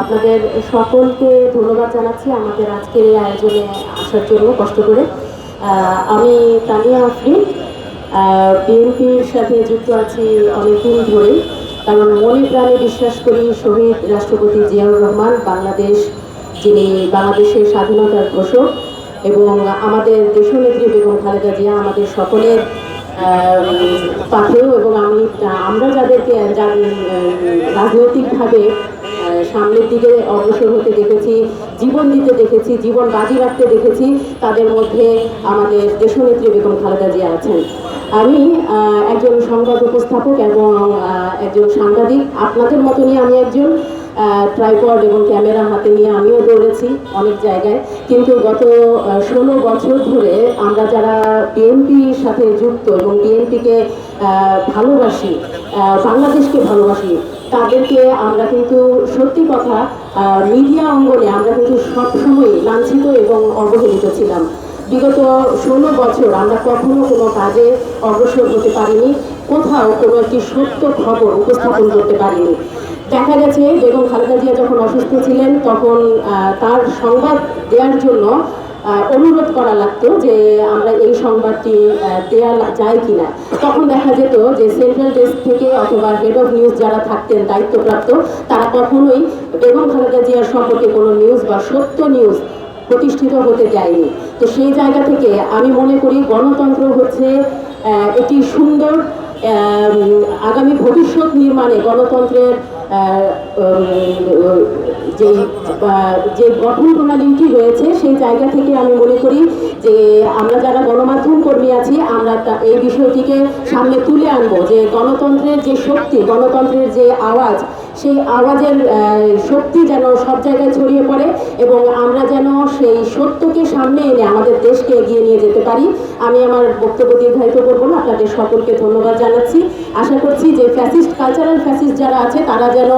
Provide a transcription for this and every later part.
আপনাদের সকলকে ধন্যবাদ জানাচ্ছি আমাদের আজকের এই আয়োজনে আসার জন্য কষ্ট করে। আমি তানিয়া আফরিন। বিএনপির সাথে যুক্ত আছি অনেকদিন ধরেই। কারণ মনে প্রাণে বিশ্বাস করি শহীদ রাষ্ট্রপতি জিয়াউর রহমান বাংলাদেশ, যিনি বাংলাদেশের স্বাধীনতার ঘোষক, এবং আমাদের দেশনেত্রী বেগম খালেদা জিয়া আমাদের সকলের পাথেও এবং আমি আমরা যাদেরকে রাজনৈতিকভাবে সামনের দিকে অগ্রসর হতে দেখেছি, জীবন দিতে দেখেছি, জীবন বাজি রাখতে দেখেছি, তাদের মধ্যে আমাদের দেশনেত্রী বেগম খালেদা জিয়া আছেন। আমি একজন সংবাদ উপস্থাপক এবং একজন সাংবাদিক, আপনাদের মতনই আমি একজন ট্রাইপড এবং ক্যামেরা হাতে নিয়ে আমিও দৌড়েছি অনেক জায়গায়। কিন্তু গত ষোলো বছর ধরে আমরা যারা বিএনপির সাথে যুক্ত এবং বিএনপিকে ভালোবাসি বাংলাদেশকে ভালোবাসি তাদেরকে আমরা কিন্তু সত্যি কথা মিডিয়া অঙ্গনে আমরা কিন্তু সবসময় লাঞ্ছিত এবং অবহেলিত ছিলাম। বিগত ষোলো বছর আমরা কখনো কোনো কাজে অগ্রসর হতে পারিনি, কোথাও কোনো একটি সত্য খবর উপস্থাপন করতে পারিনি। দেখা গেছে, বেগম খালেদা জিয়া যখন অসুস্থ ছিলেন, তখন তার সংবাদ দেওয়ার জন্য অনুরোধ করা লাগতো যে আমরা এই সংবাদটি দেওয়া যায় কিনা। তখন দেখা যেত যে সেন্ট্রাল ডেস্ক থেকে অথবা হেড অফ নিউজ যারা থাকতেন, দায়িত্বপ্রাপ্ত, তারা কখনোই বেগম খালেদা জিয়ার সম্পর্কে কোনো নিউজ বা সত্য নিউজ প্রতিষ্ঠিত হতে যায়নি তো সেই জায়গা থেকে আমি মনে করি গণতন্ত্র হচ্ছে একটি সুন্দর আগামী ভবিষ্যৎ নির্মাণে গণতন্ত্রের যে যে গঠন প্রণালীটি রয়েছে সেই জায়গা থেকে আমি মনে করি যে আমরা যারা গণমাধ্যম কর্মী আছি, আমরা এই বিষয়টিকে সামনে তুলে আনব যে গণতন্ত্রের যে শক্তি, গণতন্ত্রের যে আওয়াজ সেই আওয়াজের শক্তি যেন সব জায়গায় ছড়িয়ে পড়ে এবং আমরা যেন সেই সত্যকে সামনে এনে আমাদের দেশকে এগিয়ে নিয়ে যেতে পারি। আমি আমার বক্তব্য দীর্ঘায়িত করব না, আপনাদের সকলকে ধন্যবাদ জানাচ্ছি। আশা করছি যে ফ্যাসিস্ট কালচারাল ফ্যাসিস্ট যারা আছে, তারা যেন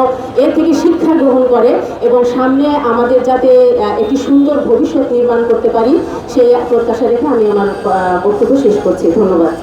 এর থেকে শিক্ষা গ্রহণ করে এবং সামনে আমাদের যাতে একটি সুন্দর ভবিষ্যৎ নির্মাণ করতে পারি, সেই প্রত্যাশা রেখে আমি আমার বক্তব্য শেষ করছি। ধন্যবাদ।